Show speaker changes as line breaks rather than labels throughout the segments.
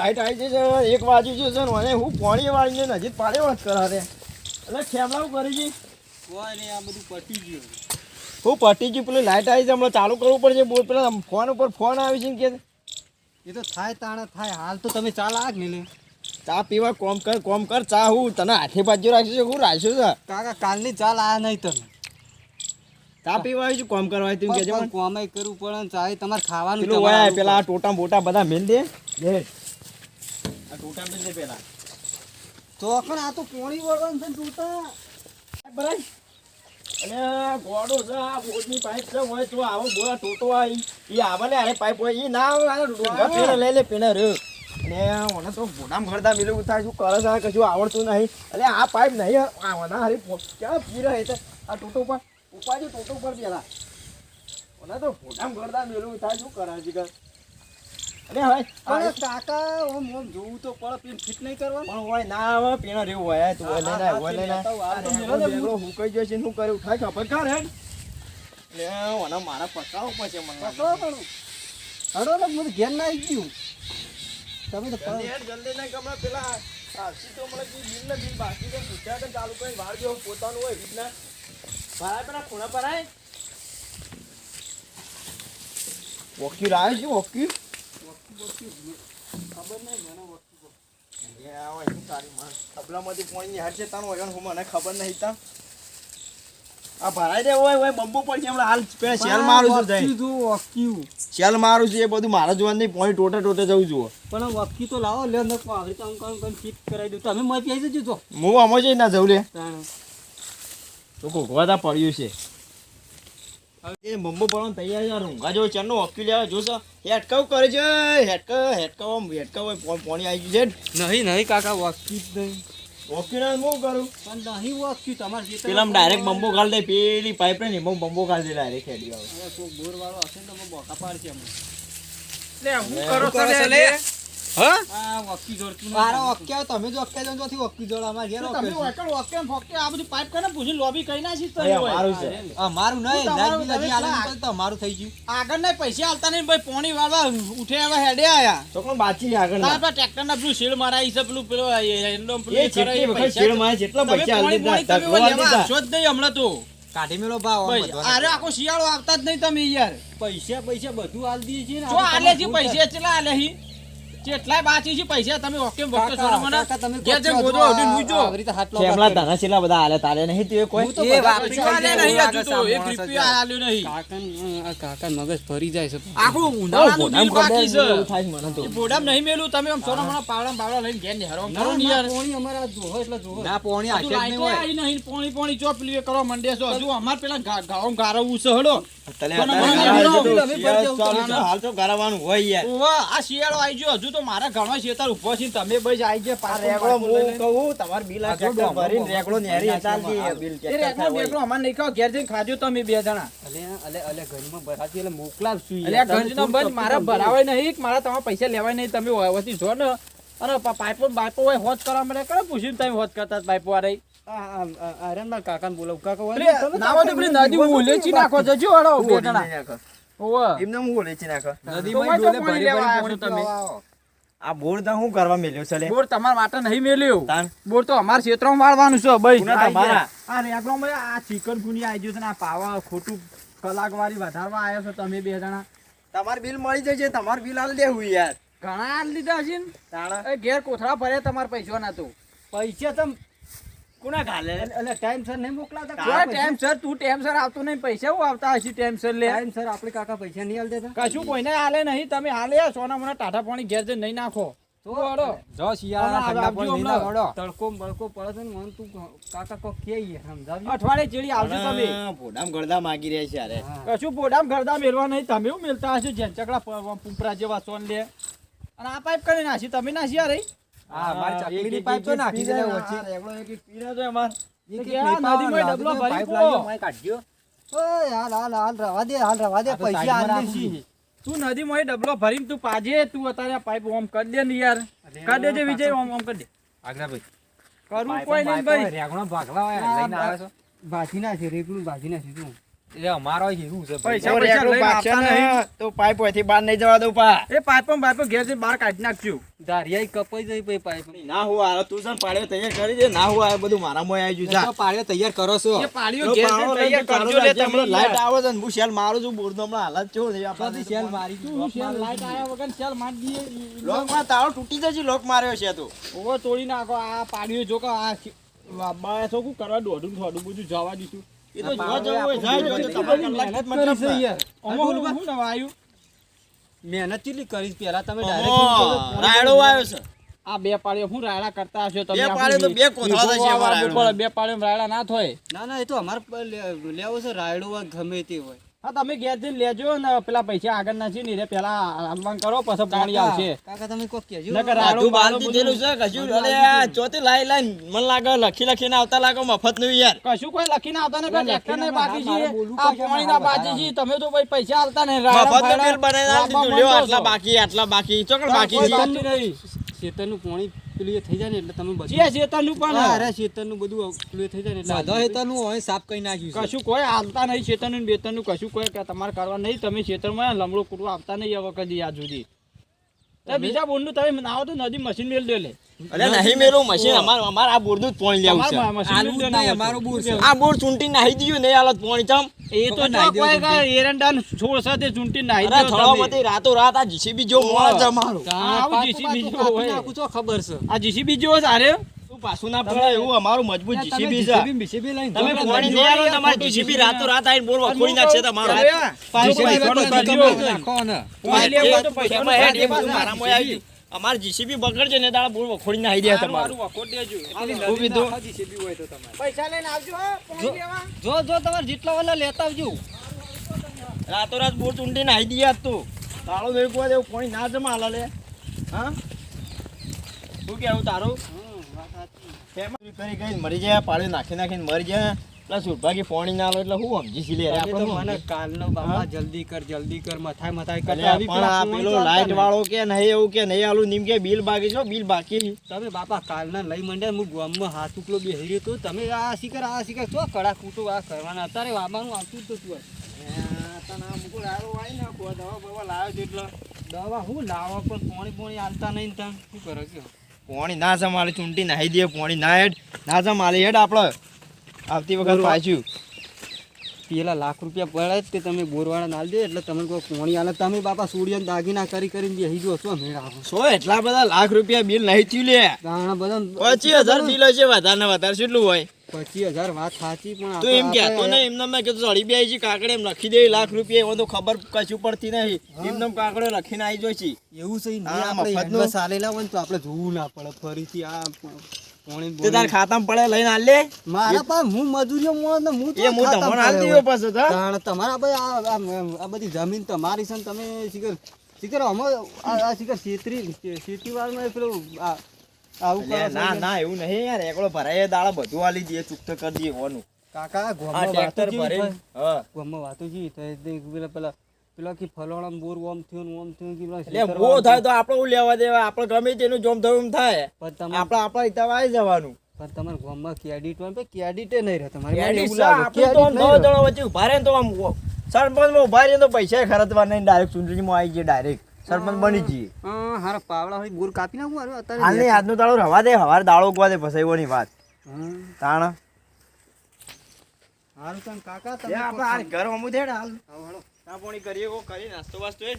Light આવી છે એક બાજુ છે ને મને હું પોણી વાળીને નજીક પાડે વાત કરા રે એટલે ખેમલાવું કરી છે
કોઈ નહીં આ બધું પટી ગયું.
હું પટી ગયું પેલું લાઈટ આવી છે હમણાં ચાલુ કરવું પડશે. બોલ પેલા ફોન ઉપર ફોન આવી છે ને કે
એ તો થાય તાણા થાય. હાલ તો તમે ચાલ આગ ને
ચા પીવા કોમ કર કોમ કર ચા હું તને હાથે બાજુ રાખ્યું છે હું રાખ્યું છે
કાકા કાલની ચાલ આ નહીં તમે.
ચા પીવા આવી છું કોમ કરવા આવી તું કેજે
કોમે કરવું પડે ચા તમારે ખાવાનું
પેલા આ ટોટા બોટા બધા મેલ દે. આ ટોટા પેલા.
તો પણ આ તો પોણી વળવાનું છે ને તૂટા.
બરાબર. અને ગોડો છે આ બોટની પાઇપ છે હોય તો આવો બોલા ટોટો આવી એ આવે લે અરે પાઇપ હોય. એ ના આવે ડુંગા પેને લઈ લે પેને રે અને મને તો બોડામ ઘરતા મિલું થાય શું કરે છે કશું આવડતું નહીં. એટલે આ પાઇપ નહીં આવના હારી ક્યાં પી રહે છે આ ટોટો પર ઉપાડી ટોટો ઉપર પેલા. મને તો બોડામ ઘરતા મિલું થાય શું કરે છે અને હવે
કાકા ઓમ ઓમ જોવું તો પડે પેન ફિટ નહીં કરવાનું
પણ હોય ના આવે પેનો રેવું હોય તું
મેલો ને
શું કર્યું? ખાય ખબર કાઢ હેડ. લે, ઓને મારા પકાવો પછી મને.
પકડો પણ હડો ને મને ઘેર ના આવી ગયું તમે તો
જલ્દી નહીં કે પેલા સાક્ષી તો મને બિલ ને બિલ બાકી તો પૂછ્યા ચાલુ કરીને વાળ જેવું પોતાનું હોય રીતના. ભરાય પેલા ખૂણા ભરાય. વકીલ આવે છે, વકીલ? તબલામાંથી હાર છે, તારું વગર હું મને ખબર નહીં તા. આ ભરાય દે હોય હોય બંબુ પડશે હમણાં. હાલ પેલા શેલ મારું છું જઈને.
જો વસ્તી
શેલ મારું છું એ બધું મારા જોવાનું નહીં પોણી ટોટે ટોટે જવું જુઓ.
પણ વસ્તી તો લાવો લે પાઘડી તો ફિટ કરાવી દઉં. તમે મત આવી જજો
હું આમાં જઈ ના જવું લે. તો ઘોઘવાતા પડ્યું છે. એ મમ્મો પડવાનું તૈયાર છે રૂંઘા જેવો ચારનો વકીલ લેવા જોશો હેટકાવ કરે છે હેટકાવ હેટકાવ આમ હેટકાવ હોય પો- પોણી આવી ગયું છે.
નહીં નહીં કાકા વસ્તી જ નહીં.
વકીલ હું કરું?
પણ નહીં વસ્તી તમારે જે
પેલા ડાયરેક્ટ બંબો ગાળ દે પેલી પાઇપ ને એમાં બંબો ગાળ દે ડાયરેક્ટ હેડી આવે.
બોર વાળો હશે ને તમે બોકા પાડશે અમને.
લે?
ઓક્યા જો ઓક્યા તો ઓક્યો
તો હું
કરો
તમારું
બિલ હજી
તમે
આલે
પેલા-
નહીં તો તમારું થઈ ગયું.
આગળ ના પૈસા આલતા નહીં ભાઈ પોણી વાળવા ઉઠે હેડે આયા.
તો બાચી આગળ
ટ્રેક્ટર ના પેલું શેડ મારાય છે પેલું પેલું એન્ડો પેલું
એ જેટલી વખત
પૈસા
શેડ મારે
જ નહીં હમણાં તો.
કાઢી મેળો ભાવ
અરે આખો શિયાળો આવતા જ નહીં તમે યાર.
પૈસા પૈસા બધું આલ દઈએ છીએ
આલે છે પૈસા કેટલા આલે હી કેટલાય બાકી છે પૈસા તમે ઓકે વખતે મને
કેમલા બધા હાલે નહીં તું કોઈ?
એ
નહીં તો. એક રૂપિયા આલ્યો નહીં. છે
છે. મને તો.
બોડામ નહીં મેલું. તમે આમ સોના મોના પાવડા બાવડા લઈને ઘેર ને હેરો કરો ને યાર.
ના પોણી
હજુ
નહીં હોય.
આવી નહીં. પોણી પોણી ચો પેલું એ કરવા માંડ્યા છો. હજુ અમાર પેલા ગાળો ગારવું છે હડો
તને હાલ તો ગાળવાનું હોય યાર.
આ શિયાળો આવી ગયો. હજુ તો મારા ઘણો શેતર ઊભો છે તમે બસ આવી ગયા પાર
રેગડો હું કહું તમારે બિલ આ ચેક ભરીને રેગડો નેરી ચાલતી બિલ
ચેક
ટ્રેક્ટર
રેગડો
અમાર હોય.
નહીં ખાવ ઘેર જઈને ખાજો તમે બે જણા.
અલે અલે અલે ઘરમાં ભરાતી એટલે મોકલાવશું
છું
અલે
ગંજનો બંધ મારા ભરાવાય નહીં મારા તમારા પૈસા લેવાય નહીં તમે વતી જો ને. અરે પાઇપો બાઇપો હોય હોત કરવા માટે કરે પૂછીને તમે હોત કરતા પાઇપો વાળા
આ- રહી અરે કાકાને બોલાવું. કાકા હોય ને,
પેલી તો પેલી નદી ઉલેચી નાખો જજો વાળો બે જણા. ઓવા.
એમને હું છે નાખો.
નદીમાં ડોલે ભરી ભરી
તમે.
આ બોર તો હું કરવા મેલ્યો છે
બોર તમારા માટે નહીં મેલ્યો.
તાન.
બોર તો અમારા ક્ષેત્રમાં વાળવાનું છે ભાઈ.
તમારા.
આ રેગડોમાં આ ચિકન ગુનિયા આવી ગયું છે આ પાવા ખોટું કલાક વાળી વધારવા આવ્યો છો તમે બે જણા.
તમાર બિલ મળી જશે તમાર બિલ આલ દેવું યાર.
ઘણા આલ લીધા છે ને? એ ઘેર કોથળા ભરે તમારા પૈસા ના તો.
પૈસા તમ
કોના ગાલે
એટલે- ટાઈમસર નહીં મોકલાવતા?
જો ટાઈમ તું ટાઈમ આવતો નહીં પૈસા હું આવતા હશે ટાઈમ સર લે?
ટાઈમસર આપણે કાકા પૈસા નહીં આલ દેતા
કશું કોઈને હાલે નહીં તમે હાલે સોના મોના ટાટા પાણી ઘેર જઈને નહીં નાખો. તમે
હા, ભોડામ ગળદા માગી રહ્યા છે યાર
હા.
કરી
મારી ચકલીની પાઇપ તો નાખી
એક- તો.
એક
નદીમાં ડબલો ભરી પો.
લાગ્યો, કાઢ્યો. ઓય, હાલ, હાલ, હાલ, રવા દે, હાલ, રવા દે, પૈસા
સાઈડમાં
દેશી.
તું નદી માં ડબલો ભરીને તું પાજે તું અત્યારે આ પાઇપ ઓમ કરી દે ને યાર કરી દેજે વિજય ઓમ ઓમ કરી દે
ભાઈ
કરવું
પાઇપો
કોઈ નહીં ભાઈ
રેગણો ભાગલા લઈને આવે છો. ભાજી નાખી, રેગલું ભાજી નાખી તું. એ હીરું છે
પૈસા પૈસા લઈને આપતા નહીં.
તો પાઇપ હોયથી બહાર નહીં જવા દઉં પા.
એ પાઇપ ને બાઈપો ઘેર બહાર કાઢી નાખજો.
ધારિયા કપાઈ જાય ભાઈ પાઇપ.
ના હું આ તું છે પાડ્યો તૈયાર કરી દે. ના હું આ બધું મારા મોય આવી ગયું જા
પાડ્યો તૈયાર કરો છો.
એ પાડીઓ ઘેર
પાડો
તૈયાર કરજો લે
રાખજે. લાઈટ આવે છે હું શેલ મારું છું બોરનો હમણાં હાલત છે આપણે
બધી શેલ મારી
તું શેલ લાઈટ આયા વગર શેલ માર દીએ
લોકમાં તાળો તૂટી જશે લોક માર્યો છે તું.
ઓવો તોડી નાખો આ પાડ્યો જો કે આ તો શું કરવા દોઢું થોડું બધું જવા દીધું.
એ તો જોવા જવું હોય જાય જો તો
મહેનત કરી છે યાર.
આમાં હું શું નવા આવ્યું?
મહેનત કેટલી કરી પહેલા તમે
રાયડો આવ્યો છે.
આ બે પાડીઓ હું રાયડા કરતા હશો તમે
બે
આપણું
પાડીઓ તો બે કોથળા
વીઘો
અમારા
વાવવું બે પાડીઓ રાયડા ના થાય
ના ના એ તો અમારે લેવો છે રાયડો ગમે તે હોય.
હા તમે ઘેર જઈને લેજો ને પેલા પૈસા આગળ ના છે ને રે પેલા આલવાન કરો પછી પાણી આવશે.
કાકા તમે કોક કહેજો.
નકર રાયડો
બાંધી દીધેલું છે કશું અરે ચોથી લાઈ લાઈ મને લાગે લખી લખીને આવતા લાગે મફતનું યાર.
કશું કોઈ લખીને આવતા ને ટ્રેક્ટર ને બાકી છે આ પાણી ના બાકી છે તમે તો ભાઈ પૈસા આવતા ને
મફતનું બિલ બનાવી દીધું લ્યો આટલા બાકી આટલા બાકી ચોકડ બાકી છે.
બાકી નહીં.
પાણી પેલું એ થઈ જાય ને એટલે તમે બધું
જે શેતાનનું પણ
અરે શેતરનું બધું પેલું એ થઈ જાય ને એટલે
બધા હોય સાફ કરી નાખ્યું
કશું કોઈ આવતા નહીં શેતરનું ને કશું કોઈ કે તમારે કરવા નહીં તમે શેતરમાં લમડો કૂટવા આવતા નહીં હવે કદી યાદ સુધી. તો બોર્ડનું તમે ના તો નદી મશીન મેલ દે લે.
અરે નહીં મેલું મશીન અમાર અમાર આ બોર્ડનું પોણી લેવું છે.
અમારું.
આ બોર્ડ ચૂંટી નાહી દીયો ને હાલત પોણી તમ
એ તો
નાહી
જો કોઈ
દેવું
એરંડા ને છોડ સાથે ચૂંટી નાહી
અરે
દ્યો
મતે રાતો રાત આ જીસીબી જો મોળા છે અમારું
આવું જીસીબી
જો
હોય.
ખબર છે.
આ જીસીબી જો
તું પાછું ના પડે એવું અમારું મજબૂત જીસીબી છે.
જીસીબી લઈને
તમે પોણી તમારે
ખોટું
જીસીબી
જીસીબી
રાતો રાત આવીને બોર વખોડી નાખશે તમારો.
જીસીબી
તો
ખોટું
આવી ગયું. જીસીબી બગડજે ને દાડા બોર વખોડી નાખી દે તમારું.
JCB હોય તો તમારે.
પૈસા લઈને આવજો હો, પોણી લેવા.
જો જો તમારે જેટલા વાલા લેતા આવજો.
રાતો રાત બોર ચૂંટી નાખી દઈએ તો. તાળો મેળકવા દેવું પોણી ના જમા હાલે. લે હા? શું કેવું તારું? ફેમાં કરી કરીને મરી જાય પાડી નાખી નાખીને મરી જાય. પ્લસ ઉઠભાગી પોણી ના લો એટલે હું સમજી છી લે આપણે
મને કાલનો બાપા જલ્દી કર જલ્દી કર મથાય મથાય કરતા આવી
પણ આ
પેલો
લાઈટ વાળો કે નહીં એવું કે નહીં આલું નીમ કે બિલ બાકી છો બિલ બાકી.
તમે બાપા કાલના લઈ મંડ્યા હું ગામમાં હાથ ઉપલો બેહી રહ્યો તો તમે આ શિકર આ શિકર તો કડા કૂટો આ કરવાના? અત્યારે વાબાનું આવતું જ હતું
આ તને મુકુલ નાખો, દવા બવા લાવ્યો છે એટલે.
દવા હું લાવો પણ પોણી પોણી આલતા નહીં ને ત્યાં શું કરો કે
પોણી ના જમાલે ચૂંટી નાહી દે પોણી ના હેડ. ના જમાલે હેડ આપણે આવતી વખત પાછું.
પેલા લાખ રૂપિયા પડે જ તે તમે બોરવાળા નાલ દે એટલે તમે કોઈ પોણી આલે. તમે બાપા સૂર્યને દાગીના કરી કરીને બેસી જો છો મેળ આવો?
સો એટલા બધા લાખ રૂપિયા બિલ નહીં થયું લે.
ઘણા બધા
પચીસ હજાર બિલ હશે વધારે ને વધારે કેટલું હોય.
પચીસ હજાર વાત સાચી પણ
તો એમ કહેતો ને એમને મેં કીધું ચડી બે છે કાકડે એમ લખી દે લાખ રૂપિયા તો ખબર કશું પડતી નહીં. એમને કાકડે લખીને આવી જોઈ છે.
એવું છે
મફતનું.
હોય ને તો આપણે જોવું ના પડે ફરીથી આ
તે તાર ખાતામાં પડે લઈને હાલ લે.
મારા પાસે હું મજૂરીઓ મોણ ને હું
એ હું તમને આલ દીયો પાછો તો,
તમારા ભાઈ આ બધી જમીન તમારી છે ને તમે શીખર શીખર અમે આ શિખર છેતરી ખેતીવાડમાં પેલું આ આવું
ના ના એવું નહીં યાર એકડો ભરાય દાડા બધું આલી દે ચૂકતો કરી દઈએ હોનું
કાકા
આ
ગોમમાં વાતો
ભરે
જેવી
હા.
થાય. વાતો જી તો તે પેલા પેલા પેલા કે ફલાણા બોર ઓમ થયું ઓમ થયું કે
એટલે
બો
થાય તો આપણે હું લેવા દેવા આપણે ગમે તેનું જોમ થયું એમ થાય.
પણ તમે
આપણે આપણા હિતાબ આવી જવાનું.
પણ તમારા ગામમાં કેડિટ હોય ભાઈ નહીં રહે તમારે કેડિટ.
આપણે તો નવ
રહે.
દવા વચ્ચે ઊભા રહે તો આમ સરપંચમાં ઊભા રહીએ તો પૈસા ખરતવા નહીં ડાયરેક્ટ ચૂંટણીમાં આવી જઈએ ડાયરેક્ટ સરપંચ બની જઈએ.
હારા પાવડા હોય બોર કાપી નાખું હારું અત્યારે
હાલની આજનો દાડો રવા દે હવાર દાડો ઉગવા દે ફસાઈવાની વાત. તાણ.
હારું તમે કાકા તમે
આપણે ઘર અમુ દેડ હાલ.
હાલો.
ચા પણ કરીએ કો કરી નાસ્તો વાસ્તો એ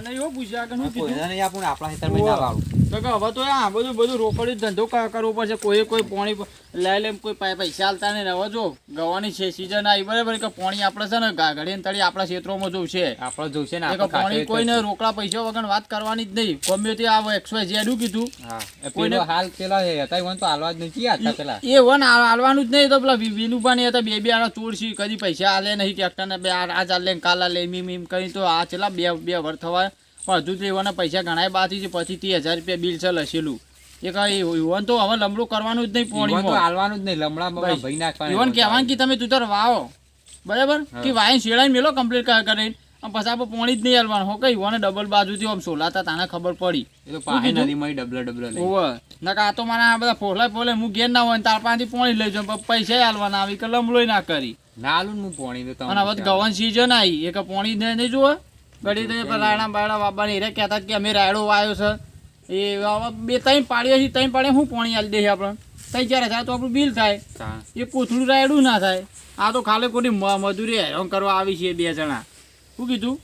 નહીં હો પૂછ્યા કે હું કીધું.
નહીં આપું ને આપણા હેતરમાં ના વાળું.
તો કે હવે તો આ બધું બધું રોકડી ધંધો કરવો પડશે. કોઈ કોઈ પોણી લઈ લે કોઈ પૈસા હાલતા નહીં. હવે જો ગવાની છે સિઝન આવી બરાબર? કે પોણી આપણે છે ને ગાઘડી તળી આપણા ક્ષેત્રોમાં જોશે
છે. આપણે
જોવું છે
ને
પોણી કોઈને રોકડા પૈસા વગર વાત કરવાની જ નહીં. ગમે તે આવો એકસો જેડું કીધું. કોઈને-
હાલ પેલા હતા વન તો હાલવા જ નથી હતા પેલા.
એ વન હાલવાનું જ નહીં. તો પેલા વી- વિનુભા ને હતા બે બે આના ચોર છે કદી પૈસા હાલે નહીં ટેક્ટર ને બે આ આ ચાલે કાલ આલે મીમ મીમ કરી તો આ છેલ્લા બે બે વર થવા પણ હજુ તો એવાના પૈસા ઘણા બાકી છે પછી તે હજાર રૂપિયા બિલ છે લસેલું એ કઈ ઈવન તો હવે લમડું કરવાનું જ નહીં
તો
પોણીમાં
હાલવાનું જ નહીં લમડા
ભાઈ,
નાખવાનું
નાખવાના કહેવાનું કે તમે તું તાર વાવો. બરાબર. કે વાયન શેળાઈ મેલો કમ્પ્લીટ કરીને. આમ પછી આપણે પોણી જ નહીં હાલવાનું. હો કઈ યુવાને ડબલ બાજુથી આમ સોલાતા તાને ખબર પડી.
એ તો પાહે
કીધું?
ડબલ ડબલ
ઓવે. નકા આ તો મારા આ બધા ફોલા ફોલે હું ઘેર ના હોય તાર પાસેથી પોણી લઈ જાઉં. પૈસા હાલવાના આવી કે લમલોય ના કરી.
ના હાલું હું પોણી
અને હવે ગવન સિઝન આવી. એક પોણી નહીં જોવે ગડી તો રાયણા બાયણા બાબાને એરે કહેતા કે અમે રાયડો વાયો છે. એ બે ત્રણ પાડીએ છીએ ત્રણ પાડીએ શું પોણી આલી દઈએ આપણે? ત્રણ જ્યારે થાય તો આપણું બિલ થાય. એ કોથળું રાયડું ના થાય. આ તો ખાલી કોઈ મજૂરી હેરાન કરવા આવી છે બે જણા. શું કીધું?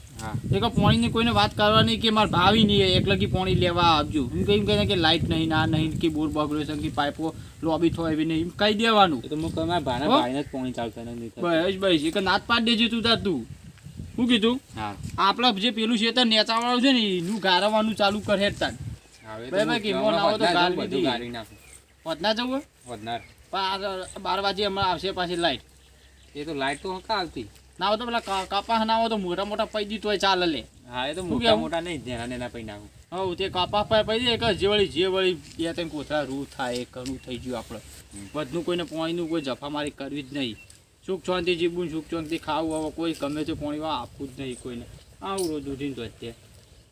એક પોણીની કોઈને વાત કરવાની કે મારે ભાવી નહીં એકલગી પોણી લેવા આવજો. એમ કહી કહે કે લાઇટ નહીં ના નહીં કે બોર બગડ્યો છે કે પાઇપો લોબી થોય એવી નહીં. એમ કહી દેવાનું.
તો હું કહું ભાણા ભાઈને જ પોણી ચાલતા
બસ બસ. એક નાત પાડ દેજે તું તાર તું. શું કીધું?
હા.
આપણા જે પેલું છે તો નેચાવાળું છે ને એનું ગારવાનું ચાલુ કરે જ તાર. બરાબર કે મોન આવો તો
વધનાર બધું. ગાળી નાખું.
વધના જવું હોય?
વધનાર.
બાર વાગે હમણાં આવશે પાછી લાઈટ.
એ તો લાઈટ તો હકા આવતી?
ના હોય તો પેલા કાપા ના હોય તો મોટા મોટા પૈ દીધું તોય ચાલે લે.
હા એ તો મોટા મોટા નહીં નેના નેના પૈ નાખું.
હા તે કાપા પૈ પૈ દે જે વળી જે વળી બે ત્રણ કોથળા રૂ થાય એ કરવું થઈ ગયું આપણે. બધું કોઈને પોઈનું કોઈ જફા મારી કરવી જ નહીં. સુખ શાંતિ જીવવું સુખ શાંતિ ખાવું હવે કોઈ ગમે તે પાણી આપવું જ નહીં કોઈને. આવું રોજ ઉઠીને તો અત્યારે.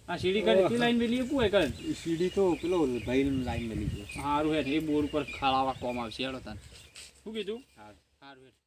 આ સીડી કરી લાઈન મેલી કુ એક
સીડી તો પેલો ભાઈ લાઈન મેલી ગયો.
સારું હે એ બોર ઉપર ખાડાવા કોમ આવશે. હેડો તને. શું કીધું? સારું હેડ.